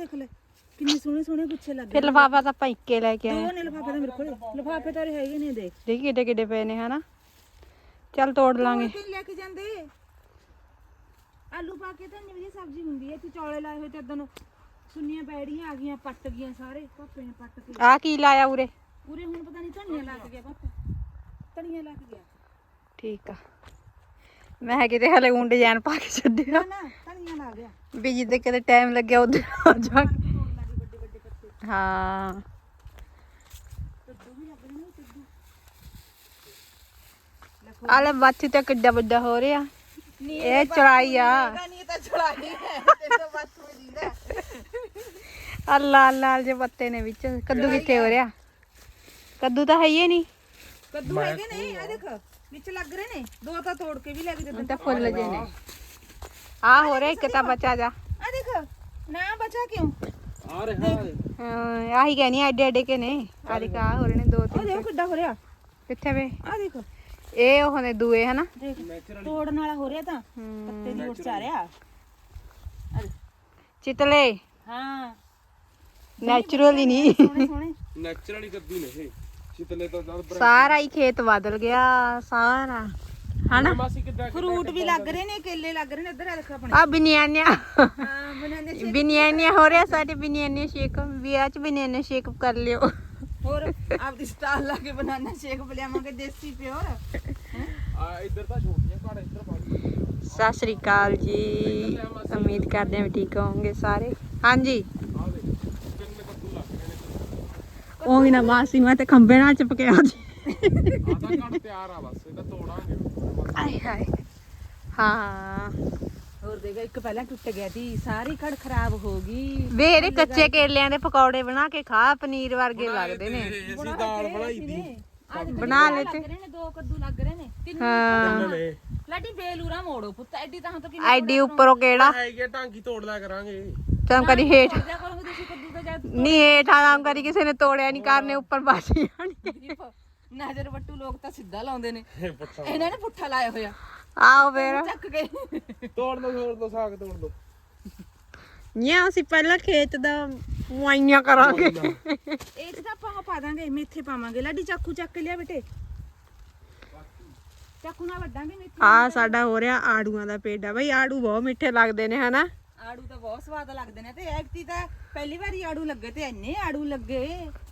ਦੇਖ ਲੈ ਕਿੰਨੇ ਸੋਹਣੇ ਸੋਹਣੇ ਗੁੱਛੇ ਲੱਗੇ ਫਿਰ ਲਫਾਫਾ ਤਾਂ ਆਪਾਂ ਇੱਕੇ ਲੈ ਕੇ ਆਏ ਦੋ ਨੇ ਲਫਾਫੇ ਤਾਂ ਮੇਰੇ ਕੋਲ ਲਫਾਫੇ ਤਾਂ ਉਰੇ ਹੈਗੇ ਨੇ ਦੇਖ ਦੇਖੀ ਕਿੱਡੇ ਕਿੱਡੇ ਪਏ ਨੇ ਹਨਾ ਚੱਲ ਤੋੜ ਲਾਂਗੇ ਕਿ ਲੈ ਕੇ ਜਾਂਦੇ ਆਲੂ ਪਾ ਕੇ ਤਾਂ ਇੰਨੀ ਵਧੀਆ ਸਬਜ਼ੀ ਹੁੰਦੀ ਹੈ ਤੇ ਚੌਲੇ ਲਾਏ ਹੋਏ ਤੇ ਇਦਾਂ ਨੂੰ ਸੁੰਨੀਆਂ ਪੈੜੀਆਂ ਆ ਗਈਆਂ ਪੱਟ ਗਈਆਂ ਸਾਰੇ ਪਾਪੇ ਨੇ ਪੱਟ ਕੇ ਆ ਕੀ ਲਾਇਆ ਉਰੇ ਪੂਰੇ ਹੁਣ ਪਤਾ ਨਹੀਂ ਧਨੀਆ ਲੱਗ ਗਿਆ ਪਾਪਾ ਧਨੀਆ ਲੱਗ ਗਿਆ ਠੀਕ ਆ ਮੈਂ ਕਿਤੇ ਹਲੇ ਊਂ ਡਿਜ਼ਾਈਨ ਪਾ ਕੇ ਛੱਡਿਆ। ਨਾ ਧਨੀਆ ਲੱਗ ਗਿਆ ਵੀ ਜਿੱਦੇ ਕਿਤੇ ਟਾਈਮ ਲੱਗਿਆ ਉਧਰ ਆ ਜਾ। ਹਾਂ। ਕੱਦੂ ਕੱਦੂ। ਆਲੇ ਬਾਥੀ ਤੇ ਕਿੱਡਾ ਵੱਡਾ ਹੋ ਰਿਹਾ। ਇਹ ਚੜਾਈ ਆ। ਨਹੀਂ ਤਾਂ ਚੜਾਈ ਹੈ। ਤੈਨੂੰ ਬਸ ਮਿਲਦਾ ਆ ਲਾਲ ਲਾਲ ਜੇ ਪੱਤੇ ਨੇ ਵਿੱਚ। ਕੱਦੂ ਕਿੱਥੇ ਹੋ ਰਿਹਾ? ਕੱਦੂ ਤਾਂ ਹੈ ਹੀ ਨਹੀਂ। ਕੱਦੂ ਹੈਗੇ ਨੇ ਆ ਦੇਖ। ਵਿੱਚ ਲੱਗ ਰਹੇ ਨੇ? ਦੋ ਤਾਂ ਤੋੜ ਕੇ ਵੀ ਲੈ ਕੇ ਹੁਣ ਤਾਂ ਫੁੱਲ ਜੇ ਨੇ। ਆ ਹੋ ਰਿਹਾ ਇੱਕ ਤਾਂ ਬਚਾ ਜਾ। ਆ ਦੇਖ ਨਾ ਬਚਾ ਕਿਉਂ? ਆ ਰਿਹਾ ਹਾਂ, ਆਹੀ ਕਹਿਨੀ ਐਡੇ ਐਡੇ ਕੇ ਨੇ। ਆ ਦੇਖ ਆ ਹੋ ਰਹੇ ਨੇ ਦੋ ਉਹ ਤਿੰਨ ਦੇਖ ਕਿੱਡਾ ਹੋ ਰਿਹਾ। ਕਿੱਥੇ ਵੇ? ਆ ਦੇਖ। ਇਹ ਉਹ ਨੇ ਦੂਏ ਹਨਾ? ਦੇਖ ਤੋੜਨ ਵਾਲਾ ਹੋ ਰਿਹਾ ਤਾਂ। ਪੱਤੇ ਦੀ ਉੱਚ ਆ ਰਿਹਾ। ਆ ਦੇਖ। ਚਿਤਲੇ। ਹਾਂ। ਨੈਚੁਰਲੀ ਨਹੀਂ। ਸੋਹਣੇ ਸੋਹਣੇ। ਨੈਚੁਰਲੀ ਕੱਦੂ ਨੇ ਇਹ। ਚਿਤਲੇ ਤਾਂ ਜਦ ਸਾਰਾ ਹੀ ਖੇਤ ਬਦਲ ਗਿਆ ਸਾਰਾ। ਹਨਾ? ਮਾਸੀ ਕਿੱਦਾਂ ਫਰੂਟ ਵੀ ਲੱਗ ਰਹੇ ਨੇ ਕੇਲੇ ਲੱਗ ਰਹੇ ਨੇ ਇੱਧਰ ਆ ਦੇਖ ਆਪਣੇ। ਆ ਬਨਿਆਨਿਆ। ਹਾਂ ਬਨਾਨੇ ਬਨਿਆਨਿਆ ਹੋ ਰਿਹਾ ਸਾਡੇ ਬਨਿਆਨੇ ਸ਼ੇਕ ਵਿਆਹ ਚ ਬਨਿਆਨੇ ਸ਼ੇਕ ਕਰ ਲਿਓ। ਹੋਰ ਆਪਦੀ ਸਟਾਲ ਲਾ ਕੇ ਬਨਾਨਾ ਸ਼ੇਕ ਬਲਿਆਵਾਂਗੇ ਦੇਸੀ ਪਿਓਰ ਆ ਇੱਧਰ ਤਾਂ ਛੋਟੀਆਂ ਘੜ ਇੱਧਰ ਪਾ ਸਤਿ ਸ੍ਰੀ ਅਕਾਲ ਜੀ। ਉਮੀਦ ਕਰਦੇ ਹਾਂ ਵੀ ਠੀਕ ਹੋਵੋਗੇ ਸਾਰੇ। ਹਾਂਜੀ ਆ ਦੇ ਕਿੰਨੇ ਕੱਦੂ ਲੱਗ ਰਹੇ ਨੇ ਉਹ ਵੀ ਨਾ ਮਾਸੀ ਮੈਂ ਤੇ ਖੰਬੇ ਨਾਲ ਚਪਕਿਆ ਜੀ ਆ ਤਾਂ ਘੜ ਤਿਆਰ ਆ ਬਸ ਇਹ ਤਾਂ ਤੋੜਾਂਗੇ ਆਏ ਹਾਏ। ਹਾਂ। ਹੋਰ ਦੇਗਾ ਇੱਕ ਪਹਿਲਾਂ ਟੁੱਟ ਗਿਆ ਸੀ ਸਾਰੀ ਖੜ ਖਰਾਬ ਹੋ ਗਈ। ਵੇ ਇਹਦੇ ਕੱਚੇ ਕੇਲਿਆਂ ਦੇ ਪਕੌੜੇ ਬਣਾ ਕੇ ਖਾ ਪਨੀਰ ਵਰਗੇ ਲੱਗਦੇ ਨੇ। ਇਹ ਅਸੀਂ ਦਾਲ ਬਣਾਈ ਦੀ ਬਣਾ ਲੈ ਨੇ ਦੋ ਕੱਦੂ ਲੱਗ ਰਹੇ ਨੇ। ਤਿੰਨ ਹਾਂ। ਨੇ? ਲਾਡੀ ਬੇਲੂਰਾ ਮੋੜੋ ਪੁੱਤ ਐਡੀ ਤਾਂ ਤਾਂ ਐਡੀ ਉੱਪਰੋਂ ਕਿਹੜਾ? ਹੈਗੇ ਟਾਂਗੀ ਤੋੜ ਲਿਆ ਕਰਾਂਗੇ। ਚਮ ਕਦੀ ਹੇਠ ਨਹੀਂ ਹੇਠ ਆਰਾਮ ਕਰੀ ਕਿਸੇ ਨੇ ਤੋੜਿਆ ਨਹੀਂ ਕਰਨੇ ਉੱਪਰ ਬਾਜੀ ਨਜ਼ਰ ਵੱਟੂ ਲੋਕ ਤਾਂ ਸਿੱਧਾ ਲਾਉਂਦੇ ਨੇ। ਇਹਨਾਂ ਨੇ ਪੁੱਠਾ ਲਾਇਆ ਹੋਇਆ। ਆਓ ਫੇਰ। ਚੱਕ ਗਏ ਤੋੜ ਦੋ ਤੋੜ ਦੋ ਸਾਗ ਤੋੜ ਦੋ ਨਿਆ ਅਸੀਂ ਪਹਿਲਾਂ ਖੇਤ ਦਾ ਵਾਈਆਂ ਕਰਾਂਗੇ। ਇਹ ਤਾਂ ਆਪਾਂ ਪਾ ਦਾਂਗੇ ਮੇਥੇ ਪਾਵਾਂਗੇ। ਲਾਡੀ ਚਾਕੂ ਚੱਕ ਕੇ ਲਿਆ ਬੇਟੇ। ਚਾਕੂ ਨਾਲ ਵੱਡਾਂਗੇ ਮੇਥੇ ਆ ਸਾਡਾ ਹੋ ਰਿਹਾ ਆੜੂਆਂ ਦਾ ਪੇਡਾ। ਬਈ ਆੜੂ ਬਹੁਤ ਮਿੱਠੇ ਲੱਗਦੇ ਨੇ ਹਨਾ? ਆੜੂ ਤਾਂ ਬਹੁਤ ਸਵਾਦ ਲੱਗਦੇ ਨੇ ਤੇ ਐਕਤੀ ਤਾਂ ਪਹਿਲੀ ਵਾਰੀ ਆੜੂ ਲੱਗੇ ਤੇ ਇੰਨੇ ਆੜੂ ਲੱਗੇ।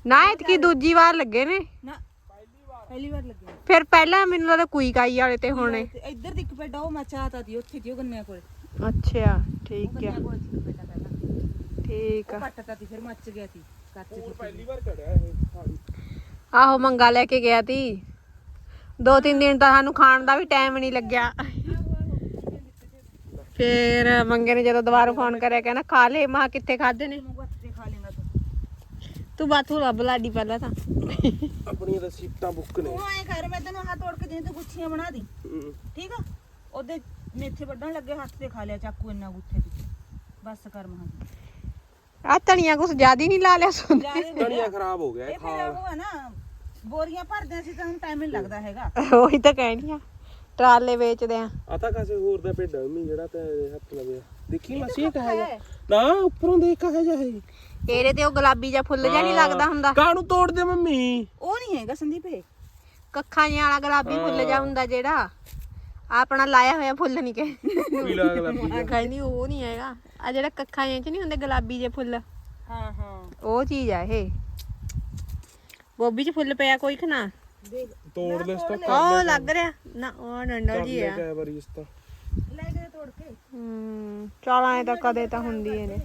ਨਾ ਇਤਕੀ ਦੂਜੀ ਵਾਰ ਲੱਗੇ ਨੇ। ਨਾ ਪਹਿਲੀ ਵਾਰ ਲੱਗੇ। ਫਿਰ ਪਹਿਲਾਂ ਮੈਨੂੰ ਲੱਗਦਾ ਕੁਈ ਕਾਈ ਵਾਲੇ ਤੇ ਹੋਣੇ। ਤੇ। ਇੱਧਰ ਦੀ ਇੱਕ ਪੇਡਾ ਉਹ ਮਚਾਤਾ ਦੀ ਉੱਥੇ ਦੀ ਉਹ ਗੰਨਿਆਂ ਕੋਲ। ਅੱਛਾ ਠੀਕ ਆ। ਗੰਨਿਆਂ ਕੋਲ ਸੀ ਪੇਡਾ ਪਹਿਲਾਂ। ਠੀਕ ਆ। ਪੱਟਤਾ ਤੀ ਫਿਰ ਮੱਚ ਗਿਆ ਸੀ ਕੱਚ ਦੀ ਪਹਿਲੀ ਵਾਰ ਚੜਿਆ ਇਹ। ਆਹੋ ਮੰਗਾ ਲੈ ਕੇ ਗਿਆ ਤੀ। ਦੋ ਤਿੰਨ ਦਿਨ ਤਾਂ ਸਾਨੂੰ ਖਾਣ ਦਾ ਵੀ ਟਾਈਮ ਨਹੀਂ ਲੱਗਿਆ। ਫਿਰ ਮੰਗੇ ਨੇ ਜਦੋਂ ਦੁਬਾਰਾ ਫੋਨ ਕਰਿਆ ਕਹਿੰਦਾ ਖਾ ਲੈ ਮਾ ਕਿੱਥੇ ਖਾਦੇ ਨੇ? ਤੇ ਖਾ ਲੇਗਾ ਤੂੰ। ਤੂੰ ਬਾਥੂ ਲੱਭ ਲਾਡੀ ਪਹਿਲਾਂ ਤਾਂ। ਆਪਣੀਆਂ ਤਾਂ ਸੀਟਾਂ ਬੁੱਕ ਨੇ। ਤੂੰ ਐਂ ਕਰ ਮੈਂ ਤੈਨੂੰ ਹੱਥ ਤੋੜ ਕੇ ਦੇ ਤੂੰ ਗੁੱਛੀਆਂ ਬਣਾ ਦੀ। ਠੀਕ ਆ? ਉਹਦੇ ਮੇਥੇ ਵੱਢਣ ਲੱਗੇ ਹੱਥ ਤੇ ਖਾ ਲਿਆ ਚਾਕੂ ਇੰਨਾ ਗੁੱਥੇ ਤੇ। ਬਸ ਕਰ ਮਹਾਂ। ਆ ਧਨੀਆ ਕੁਛ ਜ਼ਿਆਦਾ ਨਹੀਂ ਲਾ ਲਿਆ ਸੁਣ ਧਨੀਆ ਖਰਾਬ ਹੋ ਗਿਆ ਇਹ ਇਹ ਫਿਰ ਉਹ ਨਾ ਬੋਰੀਆਂ ਭਰਦੇ ਸੀ ਤਾਂ ਹੁਣ ਟਾਈਮ ਨਹੀਂ ਲੱਗਦਾ ਹੈਗਾ। ਉਹੀ ਤਾਂ ਕਹਿਣੀ ਆ। ਟਰਾਲੇ ਵੇਚਦੇ ਆ। ਆ ਤਾਂ ਕਾਸੇ ਹੋਰ ਦਾ ਭੇਡਾ ਮੰਮੀ ਜਿਹੜਾ ਤੇ ਹੱਥ ਲਵੇ ਦੇਖੀ ਮਾਸੀ ਇਹ ਕਹਾ ਹੈ। ਨਾ ਉੱਪਰੋਂ ਦੇਖ ਕਹਾ ਜਾ ਹੈ ਇਹਦੇ ਤੇ ਉਹ ਗੁਲਾਬੀ ਜਿਹਾ ਫੁੱਲ ਜਿਹਾ ਨਹੀਂ ਲੱਗਦਾ ਹੁੰਦਾ। ਕਾਹਨੂੰ ਤੋੜ ਦੇ ਮੰਮੀ? ਉਹ ਨਹੀਂ ਹੈਗਾ ਸੰਦੀਪ ਇਹ। ਕੱਖਾਂ ਜਿਹਾ ਵਾਲਾ ਗੁਲਾਬੀ ਫੁੱਲ ਜਿਹਾ ਹੁੰਦਾ ਜਿਹੜਾ। ਆਪਣਾ ਲਾਇਆ ਹੋਇਆ ਫੁੱਲ ਨਹੀਂ ਕਿ ਪੀਲਾ ਗੁਲਾਬੀ ਕਹਿੰਦੀ ਉਹ ਨਹੀਂ ਹੈਗਾ। ਆ ਜਿਹੜਾ ਕੱਖਾਂ ਜਿਹੇ ਚ ਨਹੀਂ ਹੁੰਦੇ ਗੁਲਾਬੀ ਜਿਹੇ ਫੁੱਲ? ਹਾਂ ਹਾਂ। ਉਹ ਚੀਜ਼ ਆ ਇਹ। ਗੋਭੀ ਚ ਫੁੱਲ ਪਿਆ ਕੋਈ ਖਣਾ ਦੇਖ। ਤੋੜ ਲੈ ਇਸ ਤਾਂ ਉਹ ਲੱਗ ਰਿਹਾ। ਨਾ ਉਹ ਡੰਡਾ ਜੀ ਆ। ਕਈ ਵਾਰੀ ਇਸ ਤਾਂ। ਲੈ ਕੇ ਤੋੜ ਕੇ। ਹੂੰ ਚਲ ਐ ਤਾਂ ਕਦੇ ਤਾਂ ਹੁੰਦੀ ਏ ਨੇ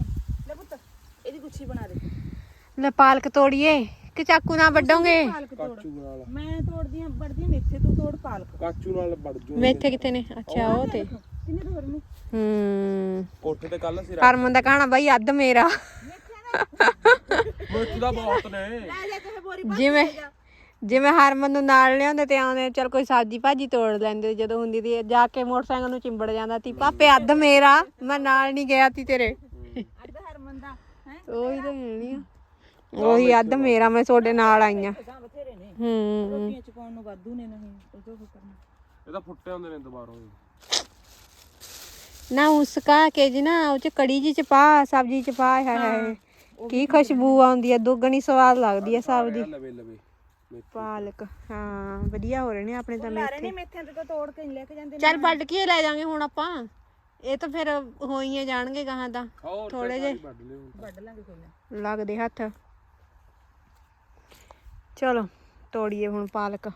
ਲੈ ਪੁੱਤ ਇਹਦੀ ਗੁੱਛੀ ਬਣਾ ਦੇ। ਲੈ ਪਾਲਕ ਤੋੜੀਏ ਕਿ ਚਾਕੂ ਨਾਲ ਵੱਡੋਗੇ ਕਾਚੂ ਨਾਲ। ਮੈਂ ਤੋੜਦੀ ਆ ਵੜਦੀ ਆ ਮੇਥੇ ਤੂੰ ਤੋੜ ਪਾਲਕ। ਕਾਚੂ ਨਾਲ ਵੜ ਜੂ। ਮੇਥੇ ਕਿੱਥੇ ਨੇ? ਅੱਛਾ ਉਹ ਤੇ। ਕਿੰਨੇ ਤੋੜ ਨੇ ਹੂੰ। ਕੋਠੇ ਤੇ ਕੱਲ ਸੀ ਹਰਮਨ ਦਾ ਕਹਣਾ ਬਾਈ ਅੱਧ ਮੇਰਾ। ਮੁੱਠ ਦਾ ਬਹੁਤ ਨੇ। ਲੈ ਲੈ ਕੇ ਬੋਰੀ ਜਿਵੇਂ ਜਿਵੇਂ ਹਰਮਨ ਨੂੰ ਨਾਲ ਲਿਆਉਂਦੇ ਤੇ ਆਉਂਦੇ ਚਲ ਕੋਈ ਸਬਜ਼ੀ ਭਾਜੀ ਤੋੜ ਲੈਂਦੇ ਜਦੋਂ ਹੁੰਦੀ ਦੀ ਜਾ ਕੇ ਮੋਟਰਸਾਈਕਲ ਨੂੰ ਚਿੰਬੜ ਜਾਂਦਾ ਤੀ ਪਾਪੇ ਅੱਧ ਮੇਰਾ ਮੈਂ ਨਾਲ ਨਹੀਂ ਗਿਆ ਤੀ ਤੇਰੇ। ਅੱਧ ਹਰਮਨ ਦਾ ਹੈ? ਉਹੀ ਤਾਂ ਆ ਉਹੀ ਅੱਧ ਮੇਰਾ ਮੈਂ ਤੁਹਾਡੇ ਨਾਲ ਆਈਆਂ ਗਾਂ ਬਥੇਰੇ ਨੇ। ਹੂੰ। ਰੋਟੀਆਂ ਚਕਾਉਣ ਨੂੰ ਵਾਧੂ ਨੇ ਨਹੀਂ ਉਹ ਤੋਂ ਕਰਨਾ ਇਹ ਤਾਂ ਫੁੱਟੇ ਹੁੰਦੇ ਨੇ ਦੁਬਾਰੋਂ ਹੀ। ਨਾ ਉਸਕਾ ਕੇ ਜੀ ਨਾ ਉਹ ਚ ਕੜੀ ਜੀ ਚ ਪਾ ਸਬਜੀ ਚ ਪਾ ਹਾਏ ਹਾਏ ਕੀ ਖੁਸ਼ਬੂ ਆਉਂਦੀ ਹੈ ਦੁੱਗਣੀ ਸਵਾਦ ਲੱਗਦੀ ਹੈ ਸਬਜੀ ਲਵੇ ਲਵੇ। ਪਾਲਕ ਹਾਂ ਵਧੀਆ ਹੋ ਰਹੇ ਨੇ ਆਪਣੇ ਤਾਂ ਲਾਰੇ ਮੇਥੇ। ਨੇ ਮੇਥਿਆਂ ਤੇ ਤਾਂ ਤੋੜ ਕੇ ਨਹੀਂ ਲੈ ਕੇ ਜਾਂਦੇ ਚੱਲ ਵੱਢ ਕੇ ਲੈ ਜਾਾਂਗੇ ਹੁਣ ਆਪਾਂ। ਇਹ ਤਾਂ ਫਿਰ ਹੋਈਆਂ ਜਾਣਗੇ ਗਾਹਾਂ ਦਾ ਥੋੜੇ ਜੇ ਵੱਢ ਲਿਓ। ਵੱਢ ਲਾਂਗੇ ਕੋਈ ਨਾ। ਲੱਗਦੇ ਹੱਥ। ਚਲੋ ਤੋੜੀਏ ਹੁਣ ਪਾਲਕ।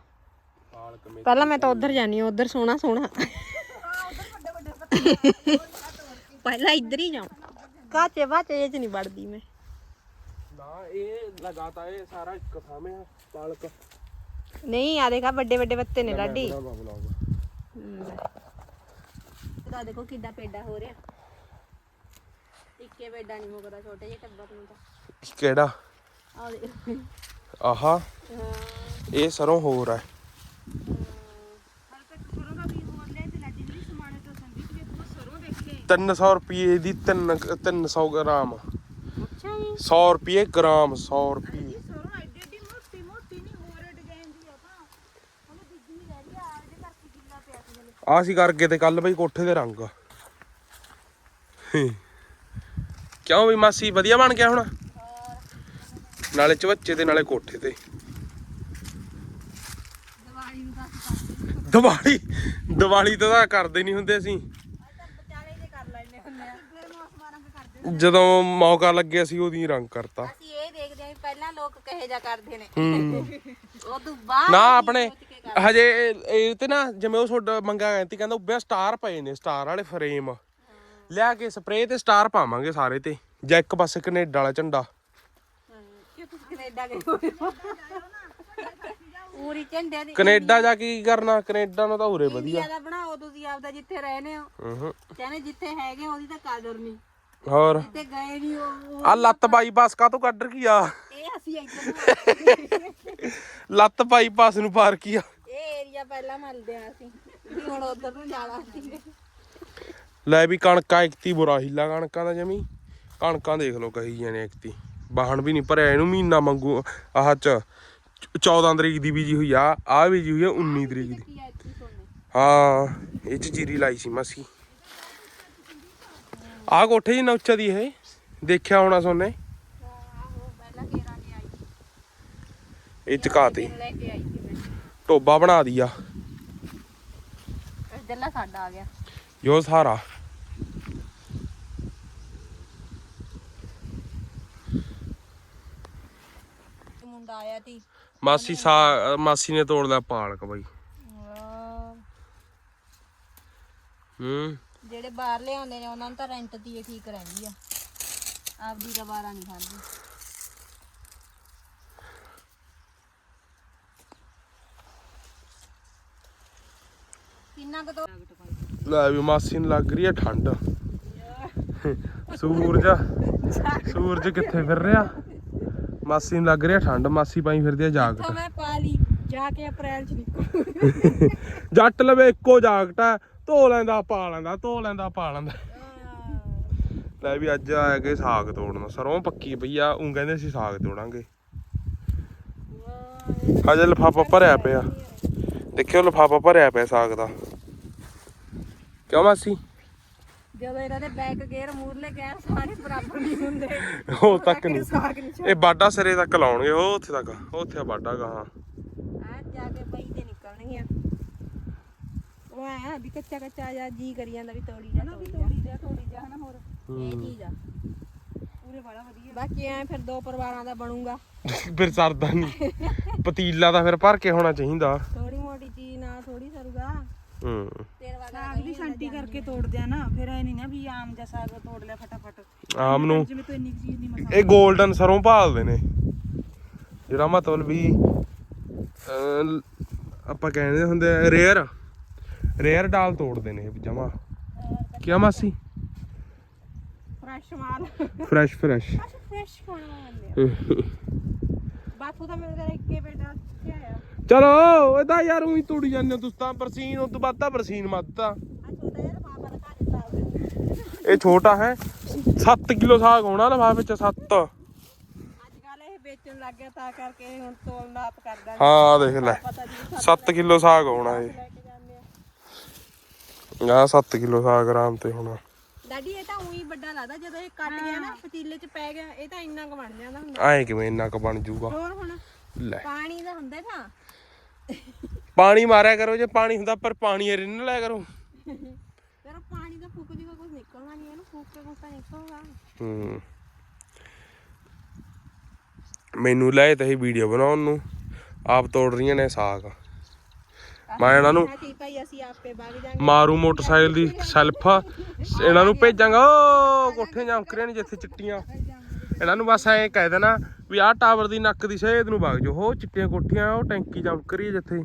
ਪਹਿਲਾਂ ਮੈਂ ਤਾਂ ਉਧਰ ਹਾਂ ਉਧਰ ਸੋਹਣਾ ਸੋਹਣਾ। ਪਹਿਲਾਂ ਇੱਧਰ ਹੀ ਜਾਉਂ ਕਾਚੇ ਬਾਚੇ ਇਹ ਚ ਨਹੀਂ ਵੜਦੀ ਮੈਂ। ਨਾ ਇਹ ਲਗਾਤਾ ਇਹ ਸਾਰਾ ਇੱਕ ਥਾਵੇਂ ਆ ਪਾਲਕ। ਨਹੀਂ ਆ ਦੇਖਾ ਵੱਡੇ ਵੱਡੇ ਪੱਤੇ ਨੇ ਲਾਡੀ। ਬਣਾ ਤਾਂ ਦੇਖੋ ਕਿੱਡਾ ਪੇਡਾ ਹੋ ਰਿਹਾ। ਇੱਕੇ ਪੇਡਾ ਨਹੀਂ ਮੁੱਕਦਾ ਛੋਟੇ ਜਿਹੇ ਟੱਬਰ ਨੂੰ ਤਾਂ। ਕਿਹੜਾ? ਆ ਦੇ ਆਹਾ। ਇਹ ਸਰੋਂ ਹੋਰ ਹੈ। ਹਲਕਾ ਸਰੋਂ ਦਾ ਵੀ ਹੋਰ ਲੈ ਤੇ ਲਾਡੀ ਵੀ ਸਮਾਣੇ ਤੋਂ ਸੰਦੀਪ ਵੀ ਤੂੰ ਸਰੋਂ ਦੇਖ ਕੇ 300 ਰੁਪਏ ਦੀ 3 300 ਗ੍ਰਾਮ। 100 ਰੁਪਏ ਗ੍ਰਾਮ 100 ਰੁਪਏ। ਆ ਸੀ ਕਰਕੇ ਤੇ ਕੱਲ ਬਈ ਕੋਠੇ ਦੇ ਰੰਗ। ਕਿਉਂ ਵੀ ਮਾਸੀ ਵਧੀਆ ਬਣ ਗਿਆ ਹੁਣ? ਨਾਲੇ ਚਵੱਚੇ ਤੇ ਨਾਲੇ ਕੋਠੇ ਤੇ। ਦੀਵਾਲੀ ਦੀਵਾਲੀ ਤਾਂ ਕਰਦੇ ਨਹੀਂ ਹੁੰਦੇ ਅਸੀਂ ਵਿਚਾਲੇ ਜੇ ਕਰ ਲੈਣੇ ਹੁੰਦੇ ਆ ਫਿਰ ਮੌਸਮ ਰੰਗ ਕਰਦੇ ਜਦੋਂ ਮੌਕਾ ਲੱਗਿਆ ਸੀ ਉਹਦੀ ਰੰਗ ਕਰਤਾ। ਅਸੀਂ ਇਹ ਦੇਖਦੇ ਆਂ ਵੀ ਪਹਿਲਾਂ ਲੋਕ ਕਹੇ ਜਾ ਕਰਦੇ ਨੇ। ਉਹ ਤੋਂ ਬਾਅਦ ਨਾ ਆਪਣੇ ਹਜੇ ਇਹ- ਇਹ ਤੇ ਨਾ ਜਿਵੇਂ ਉਹ ਤੁਹਾਡਾ ਮੰਗਾ ਗੈਂਤੀ ਕਹਿੰਦਾ ਉੱਬਿਆ ਸਟਾਰ ਪਏ ਨੇ ਸਟਾਰ ਵਾਲੇ ਫਰੇਮ। ਲਿਆ ਕੇ ਸਪਰੇਅ ਤੇ ਸਟਾਰ ਪਾਵਾਂਗੇ ਸਾਰੇ ਤੇ ਜਾਂ ਇੱਕ ਪਾਸੇ ਕੈਨੇਡਾ ਵਾਲਾ ਝੰਡਾ। ਕਿ ਤੁਸੀਂ ਕੈਨੇਡਾ ਗਏ ਹੋਏ ਹੋ? ਪੂਰੀ ਝੰਡਿਆਂ ਦੀ ਕੈਨੇਡਾ ਜਾ ਕੇ ਕੀ ਕਰਨਾ ਕੈਨੇਡਾ ਨੂੰ ਤਾਂ ਉਰੇ ਵਧੀਆ। ਇੰਡੀਆ ਦਾ ਬਣਾਓ ਤੁਸੀਂ ਆਪਦਾ ਜਿੱਥੇ ਰਹਿੰਦੇ ਹੋ। ਹੂੰ ਕਹਿੰਦੇ ਜਿੱਥੇ ਹੈਗੇ ਉਹਦੀ ਤਾਂ ਕਦਰ ਨਹੀਂ ਹੋਰ? ਤੇ ਗਏ ਨਹੀਂ ਉਹ ਆ ਲੱਤ ਬਾਈਪਾਸ ਕਾ ਤੋਂ ਕੱਢ ਰਖੀ ਆ? ਇਹ ਅਸੀਂ ਇੱਧਰ ਨੂੰ ਲੱਤ ਬਾਈਪਾਸ ਨੂੰ ਪਾਰ ਕੀ ਆ? ਇਹ ਏਰੀਆ ਪਹਿਲਾਂ ਮਲਦੇ ਆ ਅਸੀਂ ਵੀ ਹੁਣ ਉਧਰ ਨੂੰ ਜਾਣਾ ਸੀ। ਲੈ ਵੀ ਕਣਕਾਂ ਇਕਤੀ ਬੁਰਾ ਹੀਲਾ ਕਣਕਾਂ ਦਾ ਜਮੀ। ਕਣਕਾਂ ਦੇਖ ਲਓ ਕਹੀ ਜਾਣੇ ਇਕਤੀ ਬਾਹਣ ਵੀ ਨਹੀਂ ਭਰਿਆ ਇਹਨੂੰ ਮਹੀਨਾ ਮੰਗੂ ਆਹ ਚ 14 ਤਰੀਕ ਦੀ ਬੀਜੀ ਹੋਈ ਆ ਆ ਬੀਜੀ ਹੋਈ ਆ 19 ਤਰੀਕ ਦੀ। ਹਾਂ ਇਹ ਚ ਜੀਰੀ ਲਾਈ ਸੀ ਮਾਸੀ। ਆ ਕੋਠੇ ਜੀ ਉੱਚਾ ਦੀ ਇਹ। ਦੇਖਿਆ ਹੋਣਾ ਸੋਨੇ। ਇਹ ਚਕਾਤੀ ਟੋਬਾ ਬਣਾ ਦਿਆ। ਸਾਡਾ ਆ ਗਿਆ। ਜੋ ਸਾਰਾ ਮੁੰਡਾ ਆਇਆ ਤੀ। ਮਾਸੀ ਸਾ ਮਾਸੀ ਨੇ ਤੋੜ ਲਿਆ ਪਾਲਕ ਬਾਈ। ਹੂੰ। ਜਿਹੜੇ ਬਾਹਰ ਲਿਆਉਂਦੇ ਨੇ ਉਹਨਾਂ ਨੂੰ ਤਾਂ ਰੈਂਟ ਦੀ ਇਹ ਠੀਕ ਰਹਿੰਦੀ ਆ। ਆਪਦੀ ਤਾਂ ਵਾਰਾ ਨਹੀਂ ਖਾਂਦੀ। ਕਿੰਨਾ ਕੁ ਤੋਂ ਲੈ ਵੀ ਮਾਸੀ ਨੂੰ ਲੱਗ ਰਹੀ ਹੈ ਠੰਡ। ਸੂਰਜ ਸੂਰਜ ਕਿੱਥੇ ਫਿਰ ਰਿਹਾ? ਮਾਸੀ ਨੂੰ ਲੱਗ ਰਿਹਾ ਠੰਡ ਮਾਸੀ ਪਾਈ ਫਿਰਦੀ ਆ ਤਾਂ ਜਾਕਟ ਮੈਂ ਪਾ ਲਈ ਜਾ ਕੇ ਅਪ੍ਰੈਲ ਚ ਨਿਕਲ ਜੱਟ ਲਵੇ ਇੱਕੋ ਜਾਕਟ ਆ। ਧੋ ਲੈਂਦਾ ਪਾ ਲੈਂਦਾ ਧੋ ਲੈਂਦਾ ਪਾ ਲੈਂਦਾ। ਲੈ ਵੀ ਅੱਜ ਆਇਆ ਕਿ ਸਾਗ ਤੋੜਨ। ਸਰੋਂ ਪੱਕੀ ਪਈ ਆ ਉਹ ਕਹਿੰਦੇ ਅਸੀਂ ਸਾਗ ਤੋੜਾਂਗੇ। ਹਜੇ ਲਫਾਫਾ ਭਰਿਆ ਪਿਆ। ਦੇਖਿਓ ਲਫਾਫਾ ਭਰਿਆ ਪਿਆ ਸਾਗ ਦਾ। ਕਿਉਂ ਮਾਸੀ? ਜਦੋਂ ਇਹਨਾਂ ਦੇ ਬੈਕ ਗੇਅਰ ਮੂਰਲੇ ਗੇਅਰ ਸਾਰੇ ਬਰਾਬਰ ਨਹੀਂ ਹੁੰਦੇ। ਉਹ ਤੱਕ ਨਹੀਂ। ਸਾਗ ਨਹੀਂ ਇਹ ਬਾਡਾ ਸਿਰੇ ਤੱਕ ਲਾਉਣਗੇ ਉਹ ਉੱਥੇ ਤੱਕ ਉੱਥੇ ਬਾਡਾ ਗਾ ਹਾਂ ਆ ਜਾ ਕੇ ਪਈ ਤੇ ਨਿਕਲਣਗੀਆਂ। ਉਹ ਆ ਵੀ ਕੱਚਾ ਕੱਚਾ ਜਾਂ ਜੀ ਕਰੀ ਜਾਂਦਾ ਵੀ ਤੋੜੀ ਜਾ ਤੋੜੀ ਜਾ ਥੋੜੀ ਜਿਹਾ ਥੋੜੀ ਜਿਹਾ ਹਨਾ ਹੋਰ? ਇਹ ਚੀਜ਼ ਆ ਪੂਰੇ ਵਾਲਾ ਵਧੀਆ। ਬਾਕੀ ਐ ਫਿਰ ਦੋ ਪਰਿਵਾਰਾਂ ਦਾ ਬਣੂਗਾ। ਫਿਰ ਸਰਦਾ ਨਹੀਂ ਪਤੀਲਾ ਤਾਂ ਫਿਰ ਭਰ ਕੇ ਹੋਣਾ ਚਾਹੀਦਾ। ਥੋੜੀ ਮੋਟੀ ਚੀਜ਼ ਨਾਲ ਥੋੜੀ ਸਰੂਗਾ। ਹੂੰ। ਤੇਰੇ ਵਰਗਾ ਸਾਗ ਦੀ ਕਰਕੇ ਤੋੜਦੇ ਆ ਨਾ ਫਿਰ ਐ ਨਹੀਂ ਨਾ ਵੀ ਆਮ ਜਿਹਾ ਸਾਗ ਤੋੜ ਲਿਆ ਫਟਾਫਟ। ਆਮ ਨੂੰ ਜਿਵੇਂ ਤੂੰ ਇੰਨੀ ਚੀਜ਼ ਨਹੀਂ ਮਸਾ ਇਹ 골ਡਨ ਸਰੋਂ ਭਾਲਦੇ ਨੇ। ਜਿਹੜਾ ਮਤਲਬ ਵੀ ਆਪਾਂ ਕਹਿੰਦੇ ਹੁੰਦੇ ਰੇਅਰ ਰੇਅਰ ਡਾਲ ਤੋੜਦੇ ਨੇ ਜਮਾ। ਕਿਆ ਮਾਸੀ? ਫਰੈਸ਼ ਮਾਲ। ਫਰੈਸ਼ ਫਰੈਸ਼ ਫਰੈਸ਼ ਖਾਣਾ ਮੰਨਦੇ ਬਾਥੂ ਤਾਂ ਮੇਰੇ ਤੇਰਾ ਇੱਕੇ ਬੇਟਾ ਕਿੱਥੇ ਆਇਆ ਚਲੋ ਇਹਦਾ ਯਾਰ ਉਹੀ ਤੋੜੀ ਜਾਂਦੇ ਤੁਸੀਂ ਤਾਂ ਬਰਸੀਨ ਉਹ ਤੋਂ ਵੱਧ ਤਾਂ ਬਰਸੀਨ ਮੱਦਦਾ ਆ ਛੋਟਾ ਜਿਹਾ ਪਾਪਾ ਦਾ ਘਰ ਦਿੱਤਾ ਇਹ ਛੋਟਾ ਹੈ। 7 ਕਿਲੋ ਸਾਗ ਹੋਣਾ ਲਫਾਫੇ ਚ 7 ਅੱਜ ਕੱਲ ਇਹ ਵੇਚਣ ਲੱਗ ਗਿਆ ਤਾਂ ਕਰਕੇ ਹੁਣ ਤੋਲ ਨਾਪ ਕਰਦਾ। ਹਾਂ ਦੇਖ ਲੈ। ਪਤਾ ਜੀ 7 ਕਿਲੋ ਸਾਗ ਹੋਣਾ ਇਹ। ਕੇ ਆ ਆ 7 ਕਿਲੋ ਸਾਗ ਆਰਾਮ ਤੇ ਹੋਣਾ। ਡੈਡੀ ਇਹ ਤਾਂ ਉਹੀ ਵੱਡਾ ਲੱਗਦਾ ਜਦੋਂ ਇਹ ਕੱਟ ਗਿਆ ਨਾ ਪਤੀਲੇ 'ਚ ਪੈ ਗਿਆ ਇਹ ਤਾਂ ਇੰਨਾ ਕੁ ਬਣ ਜਾਂਦਾ ਹੁੰਦਾ। ਐਂ ਕਿਵੇਂ ਇੰਨਾ ਕੁ ਬਣ ਜੂਗਾ ਹੋਰ ਹੁਣ ਲੈ। ਪਾਣੀ ਦਾ ਹੁੰਦਾ ਤਾਂ। ਪਾਣੀ ਮਾਰਿਆ ਕਰੋ ਜੇ ਪਾਣੀ ਹੁੰਦਾ ਪਰ ਪਾਣੀ ਰਿੰਨ ਲਿਆ ਕਰੋ। ਫਿਰ ਪਾਣੀ ਦਾ ਫੂਕ ਜੂਗਾ ਕੁਝ ਨਿਕਲਣਾ ਨਹੀਂ ਇਹਨੂੰ ਫੂਕ ਕੇ ਕੁਝ ਤਾਂ ਨਿਕਲੂਗਾ। ਹੂੰ। ਮੈਨੂੰ ਲੈ ਤੇ ਵੀਡੀਓ ਬਣਾਉਣ ਨੂੰ। ਆਪ ਤੋੜ ਰਹੀਆਂ ਨੇ ਸਾਗ। ਮੈਂ ਇਹਨਾਂ ਨੂੰ ਕੀ ਭਾਈ ਅਸੀਂ ਆਪੇ ਵਗ ਜਾਾਂਗੇ। ਮਾਰੂ ਮੋਟਰਸਾਈਕਲ ਦੀ ਸੈਲਫ। ਇਹਨਾਂ ਨੂੰ ਭੇਜਾਂਗਾ। ਓ ਕੋਠੇ ਜਾਂਕਰੇ ਨੇ ਜਿੱਥੇ ਚਿੱਟੀਆਂ। ਇਹਨਾਂ ਨੂੰ ਬਸ ਐਂ ਕਹਿ ਦੇਣਾ ਵੀ ਆਹ ਟਾਵਰ ਦੀ ਨੱਕ ਦੀ ਸੇਧ ਨੂੰ ਵਗ ਜਾਓ। ਉਹ ਚਿੱਟੀਆਂ ਕੋਠੀਆਂ ਉਹ ਟੈਂਕੀ ਚਮਕ ਰਹੀ ਹੈ ਜਿੱਥੇ।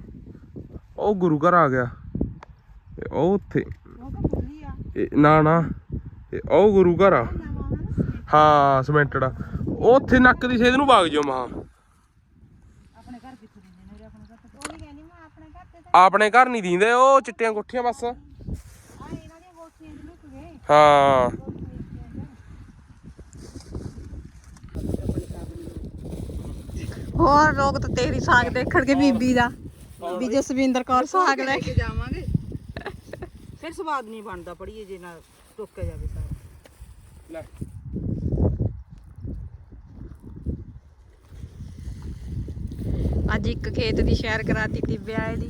ਉਹ ਗੁਰੂ ਘਰ ਆ ਗਿਆ। ਤੇ ਉਹ ਉੱਥੇ। ਤਾਂ ਇਹ- ਨਾ ਨਾ। ਇਹ ਉਹ ਗੁਰੂ ਘਰ ਆ। ਹਾਂ ਸਮੈਂਟਡ ਆ। ਉਹ ਉੱਥੇ ਨੱਕ ਦੀ ਸੇਧ ਨੂੰ ਵਗ ਜਾਓ ਮਹਾ ਆਪਣੇ ਘਰ ਕਿੱਥੇ ਦਿੰਦੇ ਨੇ ਉਰੇ ਆਪਣੇ ਘਰ ਤੇ ਉਹ ਵੀ ਕਹਿੰਦੀ ਮੈਂ ਆਪਣੇ ਘਰ ਨਹੀਂ ਦੀਂਦੇ ਉਹ ਚਿੱਟੀਆਂ ਕੋਠੀਆਂ ਬਸ। ਹਾਂ ਹੋਰ ਲੋਕ ਤਾਂ ਤੇਰੀ ਸਾਗ ਦੇਖਣਗੇ ਬੀਬੀ ਦਾ। ਵੀ ਜਸਵਿੰਦਰ ਕੌਰ ਸਾਗ ਲੈ ਕੇ ਜਾਵਾਂਗੇ। ਫਿਰ ਸਵਾਦ ਨਹੀਂ ਬਣਦਾ ਪੜੀਏ ਜੇ ਨਾਲ ਟੋਕਿਆ ਜਾਵੇ ਸਾਰਾ ਲੈ। ਅੱਜ ਇੱਕ ਖੇਤ ਦੀ ਸ਼ੈਰ ਕਰਾਤੀ ਟਿੱਬਿਆ ਇਹਦੀ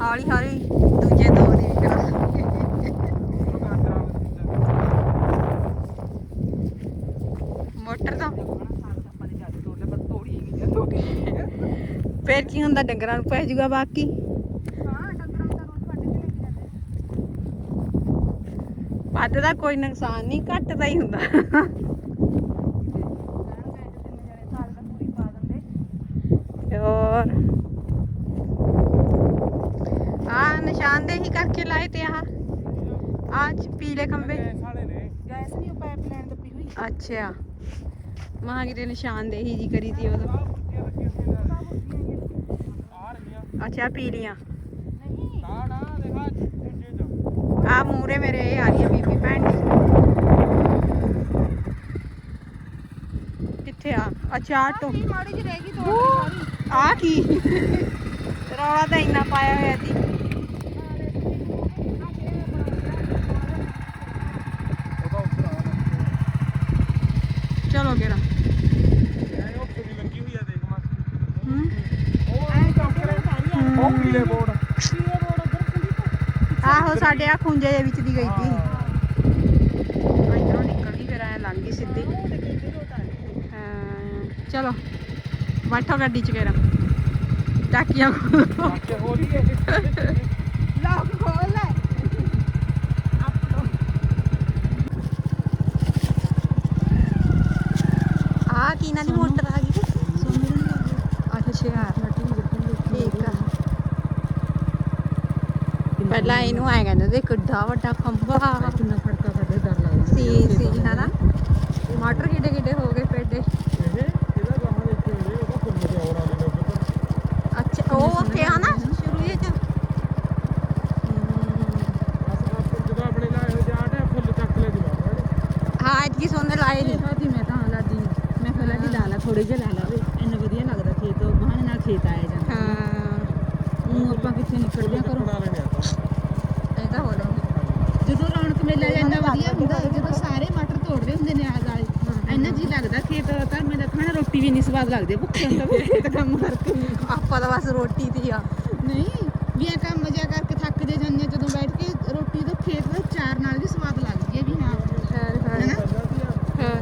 ਹੌਲੀ ਹੌਲੀ ਦੂਜੇ ਦੋ ਦੀ ਵੀ ਕਰਾ ਮੋਟਰ ਤੋਂ ਫੇਰ ਕੀ ਹੁੰਦਾ, ਡੰਗਰਾਂ ਨੂੰ ਪੈ ਜਾਊਗਾ ਬਾਕੀ। ਵੱਧ ਦਾ ਕੋਈ ਨੁਕਸਾਨ ਨਹੀਂ, ਘੱਟ ਦਾ ਹੀ ਹੁੰਦਾ ਸਾਗ ਦਾ ਪੂਰੀ ਪਾ ਦਿੰਦੇ ਹੋਰ ਆ ਲਾਏ ਤੇ ਆਹ? ਆ ਪੀਲੇ ਖੰਬੇ ਸਾਲੇ ਨੇ। ਗੈਸ ਨਹੀਂ ਪਾਈਪ ਲਾਈਨ ਦੱਬੀ ਹੋਈ ਅੱਛਾ। ਮਾਂ ਕਿਤੇ ਨਿਸ਼ਾਨਦੇਹੀ ਜੀ ਕਰੀ ਤੀ ਉਦੋਂ ਆ ਬੁੱਤੀਆਂ ਰੱਖੀਆਂ ਆ। ਰਹੀਆਂ। ਅੱਛਾ ਪੀਲੀਆਂ। ਨਹੀਂ। ਨਾ ਨਾ ਦੇਖਾ ਦੂਜੇ ਚ। ਆ ਮੂਰੇ ਮੇਰੇ ਇਹ ਆ ਰਹੀ ਆ ਬੀਬੀ ਭੈਣ ਦੀ ਕਿੱਥੇ ਆ ਅੱਛਾ ਆਟੋ ਕੀ ਮਾੜੀ ਜਿਹੀ ਰਹਿ ਗਈ ਤੋੜ ਸਾਰੀ ਆ ਕੀ ਰੌਲਾ ਤਾਂ ਇੰਨਾ ਪਾਇਆ ਹੋਇਆ ਸੀ ਉਹਦਾ ਉੱਪਰ ਆ ਚਲੋ ਗੇਰਾ ਐ ਉੱਥੇ ਵੀ ਲੱਗੀ ਹੋਈ ਆ ਦੇਖ ਮਾਸੀ ਹੂੰ ਉਹ ਕੰਕਰੇ ਉਹ ਪੀਲੇ ਬੋਰਡ ਪੀਲੇ ਰੋਡ ਉਧਰ ਖੁੱਲੀ ਤਾਂ ਆਹੋ ਸਾਡੇ ਆ ਖੁੰਝੇ ਦੇ ਵਿੱਚ ਦੀ ਗਈ ਸੀ। ਇਧਰੋਂ ਨਿਕਲ ਗਈ ਫਿਰ ਐ ਲੰਘ ਗਈ ਸਿੱਧੀ। ਹਾਂ। ਚਲੋ। ਬੈਠੋ ਗੱਡੀ ਚ ਗੇਰਾ ਟਾਕੀਆਂ ਖੋਲੋ। ਬਾਕੀ ਹੋ ਰਹੀ ਹੈ ਲੋਕ ਖੋਲ ਲੈ। ਆ ਕੀ ਨਾ ਦੀ ਮੋਟਰ ਆ ਗਈ ਅੱਛਾ ਸ਼ਿਆਰ ਠੀਕ ਆ ਪਹਿਲਾਂ ਇਹਨੂੰ ਆਏ ਕਹਿੰਦੇ ਤੇ ਕਿੱਡਾ ਵੱਡਾ ਖੰਭਾ। ਕਿੰਨਾ ਫੜਕਾ ਕਰਦੇ ਡਰ ਲੱਗਦਾ। ਸੀ ਸੀ ਹਨਾ ਮਟਰ ਕਿੱਡੇ ਕਿੱਡੇ ਹੋ ਗਏ ਪੇਡੇ ਇਹ ਇਹਦਾ ਗਾਹਾਂ ਦੇ ਉੱਤੇ ਉਹਦੇ ਉਹਦਾ ਫੁੱਲ ਤੇ ਹੋਰ ਆ ਗਏ ਉੱਪਰ ਅੱਛਾ ਉਹ ਉੱਥੇ ਆ ਨਾ ਸ਼ੁਰੂ ਜਿਹੇ ਚ ਬਸ ਬਸ ਜਦੋਂ ਆਪਣੇ ਲਾਏ ਹੋ ਜਾਟ ਹੈ ਫੁੱਲ ਚੱਕ ਲੈ ਦੀ ਬਾਹਰ ਹਾਂ ਐਤਕੀ ਸੋਨੇ ਲਾਏ ਨਹੀਂ ਸਾਡੀ ਮੈਂ ਤਾਂ ਲਾਦੀ ਮੈਂ ਕਿਹਾ ਲਾਦੀ ਲਾ ਲਾ ਥੋੜੇ ਜਿਹਾ ਲਾ ਲਾ ਵੇ ਇੰਨਾ ਵਧੀਆ ਲੱਗਦਾ ਖੇਤ ਬਹਾਨੇ ਨਾਲ ਖੇਤ ਆਇਆ ਜਾਂਦਾ ਹਾਂ ਉਹ ਆਪਾਂ ਕਿੱਥੇ ਨਿਕਲਦੇ ਆ ਘਰੋਂ ਬਣਾ ਲੈਣੇ ਆਪਾਂ ਇਹ ਤਾਂ ਹੋ ਰਿਹਾ ਜਦੋਂ ਰੌਣਕ ਮੇਲਾ ਜਾਂ ਇੰਨਾ ਵਧੀਆ ਹੁੰਦਾ ਜਦੋਂ ਸਾਰੇ ਮਟਰ ਤੋੜਦੇ ਹੁੰਦੇ ਨੇ ਆਗ ਵਾਲੇ ਇੰਨਾ ਜੀ ਲੱਗਦਾ ਖੇਤ ਘਰ ਮੈਂ ਖਾਣਾ ਰੋਟੀ ਵੀ ਨਹੀਂ ਸਵਾਦ ਲੱਗਦੀ ਭੁੱਖੇ ਹੁੰਦਾ ਵੀ ਖੇਤ ਕੰਮ ਕਰਕੇ ਆਪਾਂ ਤਾਂ ਬਸ ਰੋਟੀ ਤੇ ਆ। ਨਹੀਂ ਵੀ ਇਹ ਕੰਮ ਮਜ਼ਾ ਕਰਕੇ ਥੱਕ ਜੇ ਜਾਂਦੇ ਜਦੋਂ ਬੈਠ ਕੇ ਰੋਟੀ ਤੋਂ ਖੇਤ ਦਾ ਚਾਰ ਨਾਲ ਵੀ ਸਵਾਦ ਲੱਗਦੀ ਹੈ ਵੀ ਹਾਂ। ਹੈ ਹਾਂ।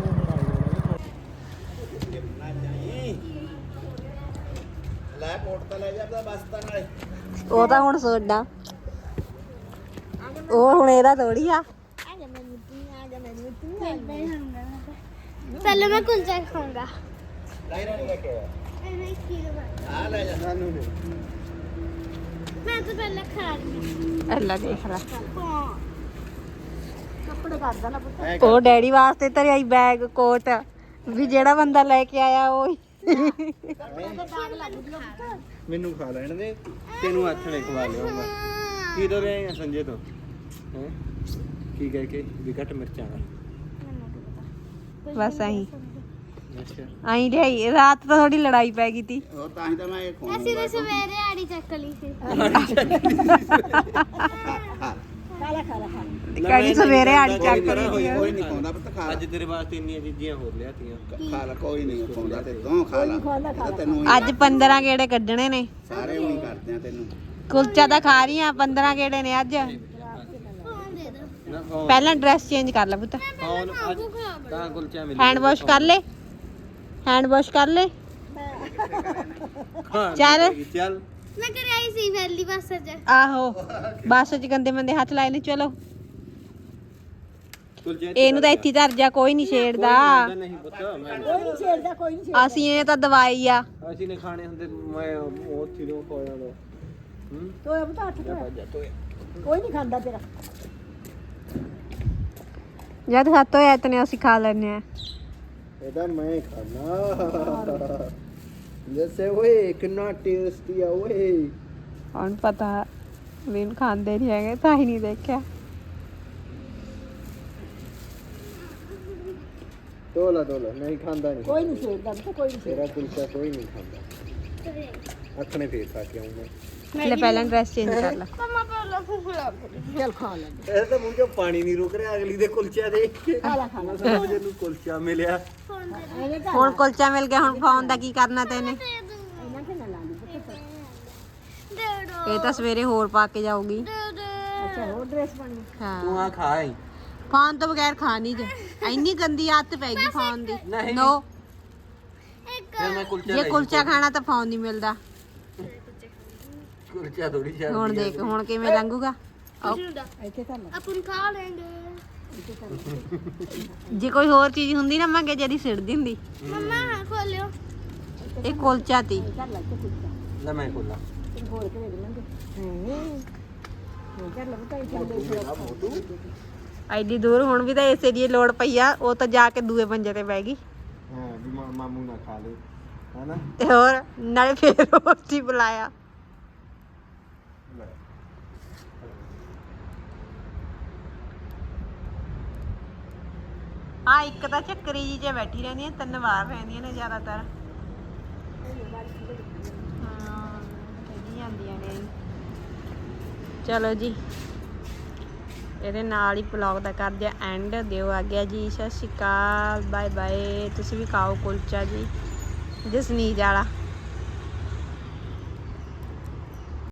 ਲੈ ਕੋਟ ਤਾਂ ਲੈ ਜਾਂਦਾ ਬਸ ਤਾਂ ਨਾਲੇ ਉਹ ਤਾਂ ਹੁਣ ਸੋਡਾ। ਉਹ ਹੁਣ ਇਹਦਾ ਥੋੜੀ ਆ। ਆ ਜਾ ਮੈਨੂੰ ਤੂੰ ਆ ਜਾ ਮੈਨੂੰ ਤੂੰ। ਆ ਜਾ। ਪਹਿਲੇ ਮੈਂ ਕੁਲਚਾ ਖਾਊਂਗਾ। ਮੈਂ ਖੀਰ ਬਣਾ- ਮੈਂ ਤਾਂ ਪਹਿਲਾਂ ਖਾ ਲਈ। ਅੱਲਾ ਦੇਖ ਲੈ। ਕੱਪੜੇ ਕਰਦਾ ਨਾ ਪੁੱਤ। ਉਹ ਡੈਡੀ ਵਾਸਤੇ ਧਰਿਆਈ ਬੈਗ ਕੋਟ। ਵੀ ਜਿਹੜਾ ਬੰਦਾ ਲੈ ਕੇ ਆਇਆ ਉਹ। ਹੀ। ਦਾਗ ਲੱਗ ਗਿਆ ਮੈਨੂੰ ਖਾ ਲੈਣ ਦੇ। ਤੈਨੂੰ ਆਥਣੇ ਖਵਾ ਲਿਆਉਂਗਾ ਕੀ ਤੋਂ ਰਹੇ ਆ ਕਹਿ ਕੇ? ਬਸ ਐਂ ਆਈ ਰਹੀ ਰਾਤ ਤਾਂ ਥੋੜੀ ਲੜਾਈ ਪੈ ਗਈ ਤੀ। ਉਹ ਤਾਂ ਹੀ ਤਾਂ ਮੈਂ ਇਹ ਖੋਣ ਅਸੀਂ ਤਾਂ ਸਵੇਰੇ ਆੜੀ ਚੱਕ ਲਈ ਸੀ। ਖਾਲਾ ਖਾਲਾ ਕਹਿੰਦੀ ਸਵੇਰੇ ਆੜੀ ਚੱਕ ਲਈ। ਕੋਈ ਨਹੀਂ ਖੋਂਦਾ ਪੁੱਤ ਖਾ ਅੱਜ ਤੇਰੇ ਵਾਸਤੇ ਇੰਨੀਆਂ ਚੀਜ਼ਾਂ ਹੋਰ ਲਿਆਤੀਆਂ। ਖਾ ਕੋਈ ਨਹੀਂ ਖੋਂਦਾ ਤੇ ਤੂੰ ਖਾ ਤੈਨੂੰ ਅੱਜ 15 ਕਿਹੜੇ ਕੱਢਣੇ ਨੇ? ਸਾਰੇ ਉਹੀ ਕਰਦੇ ਆ ਤੈਨੂੰ। ਕੁਲਚਾ ਤਾਂ ਖਾ ਰਹੀ ਆ 15 ਕਿਹੜੇ ਨੇ ਅੱਜ? ਪਹਿਲਾਂ ਡਰੈਸ ਚੇਂਜ ਕਰ ਲੈ ਪੁੱਤ। ਫੋਨ ਅੱਜ ਤਾਂ ਕੁਲਚਾ ਮਿਲ। ਹੈਂਡ ਵਾਸ਼ ਕਰ ਲੈ। ਹੈਂਡ ਵਾਸ਼ ਕਰ ਲੈ। ਚੱਲ। ਚੱਲ। ਮੈਂ ਘਰੇ ਆਈ ਸੀ ਪਹਿਲੀ ਬੱਸ 'ਚ। ਆਹੋ ਬੱਸ 'ਚ ਗੰਦੇ ਮੰਦੇ ਹੱਥ ਲਾਏ ਨੇ ਚਲੋ। ਇਹਨੂੰ ਤਾਂ ਇੱਥੇ ਧਰ ਜਾ ਕੋਈ ਨਹੀਂ ਛੇੜਦਾ। ਨਹੀਂ ਪੁੱਤ ਮੈਂ ਕੋਈ ਨਹੀਂ ਛੇੜਦਾ ਕੋਈ ਨਹੀਂ ਛੇੜਦਾ। ਅਸੀਂ ਇਹ ਤਾਂ ਦਵਾਈ ਆ। ਅਸੀਂ ਨੇ ਖਾਣੇ ਹੁੰਦੇ ਮੈਂ ਉਹ ਕੋਇਆ ਤੋਇਆ ਬਤਾ ਹੱਥ ਤੋਏ ਕੋਈ ਨਹੀਂ ਖਾਂਦਾ ਤੇਰਾ। ਜਦ ਖਤ ਹੋਇਆ ਇਤਨੇ ਅਸੀਂ ਖਾ ਲੈਨੇ ਆ ਇਹਦਾ ਮੈਂ ਖਾਣਾ। ਜੈਸੇ ਓਏ ਕਿੰਨਾ ਟੇਸਟੀ ਆ ਓਏ। ਹੁਣ ਪਤਾ ਵੀ ਇਹਨੂੰ ਖਾਂਦੇ ਨਹੀਂ ਹੈਗੇ ਤਾਂ ਹੀ ਨਹੀਂ ਦੇਖਿਆ। ਤੋਲਾ ਤੋਲਾ ਨਹੀਂ ਖਾਂਦਾ ਨਹੀਂ ਕੋਈ ਨਹੀਂ ਬਤਾ ਕੋਈ ਨਹੀਂ ਤੇਰਾ ਕੁਲਚਾ ਕੋਈ ਨਹੀਂ ਖਾਂਦਾ। ਅੱਖਣੇ ਫੇਰ ਖਾ ਕੇ ਆਉਂਗਾ ਲੈ ਪਹਿਲਾਂ ਡਰੈਸ ਚੇਂਜ ਕਰ ਲੈ। ਮਮਾ ਪਹਿਲਾਂ ਫੁਫੜਾ ਛੇੜ ਖਾ ਲੈ। ਇਹ ਤਾਂ ਮੂੰਹ ਚੋਂ ਪਾਣੀ ਨਹੀਂ ਰੁਕ ਰਿਹਾ ਅਗਲੀ ਦੇ ਕੁਲਚਾ ਦੇਖ ਕੇ ਖਾ ਲੈ ਖਾ ਲੈ। ਨੂੰ ਕੁਲਚਾ ਮਿਲਿਆ। ਹੁਣ ਕੁਲਚਾ ਮਿਲ ਗਿਆ ਹੁਣ ਫੋਨ ਦਾ ਕੀ ਕਰਨਾ ਤੈਨੇ ਦੇ ਦੋ। ਇਹ ਤਾਂ ਸਵੇਰੇ ਹੋਰ ਪਾ ਕੇ ਜਾਊਗੀ। ਦੇ ਦੇ। ਅੱਛਾ ਹੋਰ ਡਰੈਸ ਪਾਣੀ ਹਾਂ। ਤੂੰ ਆ ਖਾ ਆਈ। ਫੋਨ ਤੋਂ ਬਗੈਰ ਖਾ ਨਹੀਂ ਜੇ। ਇੰਨੀ ਗੰਦੀ ਆਦਤ ਪੈ ਗਈ ਫੋਨ ਦੀ। ਨੋ। ਫਿਰ ਜੇ ਕੁਲਚਾ ਖਾਣਾ ਤਾਂ ਫੋਨ ਨਹੀਂ ਮਿਲਦਾ। ਕੁਲਚਾ ਥੋੜੀ ਜਿਹਾ ਹੁਣ ਦੇਖ ਹੁਣ ਕਿਵੇਂ ਲੰਘੂਗਾ ਦਾ ਇੱਥੇ ਕਰ ਲੈ अपन खा लेंगे ਜੇ ਕੋਈ ਹੋਰ ਚੀਜ਼ ਹੁੰਦੀ ਨਾ ਮੰਗੇ ਜਦੀ ਸਿੜਦੀ ਹੁੰਦੀ मम्मा हाँ खोलो ਇਹ ਕੁਲਚਾ ਤੀ ਕਰ ਲੈ ਤੇ ਕੁੱਤਾ ਲੈ ਮੈਂ ਖੋਲਾ ਤੇ ਹੋਰ ਕੇ ਵੇਖ ਲਾਂਗੇ ਹਾਂ ਹਾਂ ਕਰ ਲੈ ਬਤਾ ਇੱਥੇ ਐਡੀ ਦੂਰ ਹੁਣ ਵੀ ਤਾਂ ਇਸੇ ਦੀ ਲੋੜ ਪਈ ਆ ਉਹ ਤਾਂ ਜਾ ਕੇ ਦੂਏ ਪੰਜੇ ਤੇ ਬਹਿ ਗਈ ਹਾਂ ਵੀ ਮਾ- ਮਾਮੂ ਨਾ ਖਾ ਲੇ ਹਨਾ ਤੇ ਹੋਰ ਨਾਲੇ ਫੇਰ ਹੋਰ ਚੀ ਬੁਲਾਇਆ ਆ ਇੱਕ ਤਾਂ ਚੱਕਰੀ ਜੀ 'ਚ ਬੈਠੀ ਰਹਿੰਦੀ ਤਿੰਨ ਵਾਰ ਰਹਿੰਦੀਆਂ ਨੇ ਜ਼ਿਆਦਾਤਰ। ਹਾਂ ਖੇਡੀ ਜਾਂਦੀਆਂ ਨੇ। ਚਲੋ ਜੀ, ਇਹਦੇ ਨਾਲ ਹੀ ਵਲੌਗ ਦਾ ਕਰਦੇ ਆ ਐਂਡ ਦਿਓ ਆ ਗਿਆ ਜੀ, ਸਤਿ ਸ਼੍ਰੀ ਅਕਾਲ ਬਾਏ ਬਾਏ ਤੁਸੀਂ ਵੀ ਖਾਓ ਕੁਲਚਾ ਜੀ ਜਸਨੀਜ ਵਾਲਾ।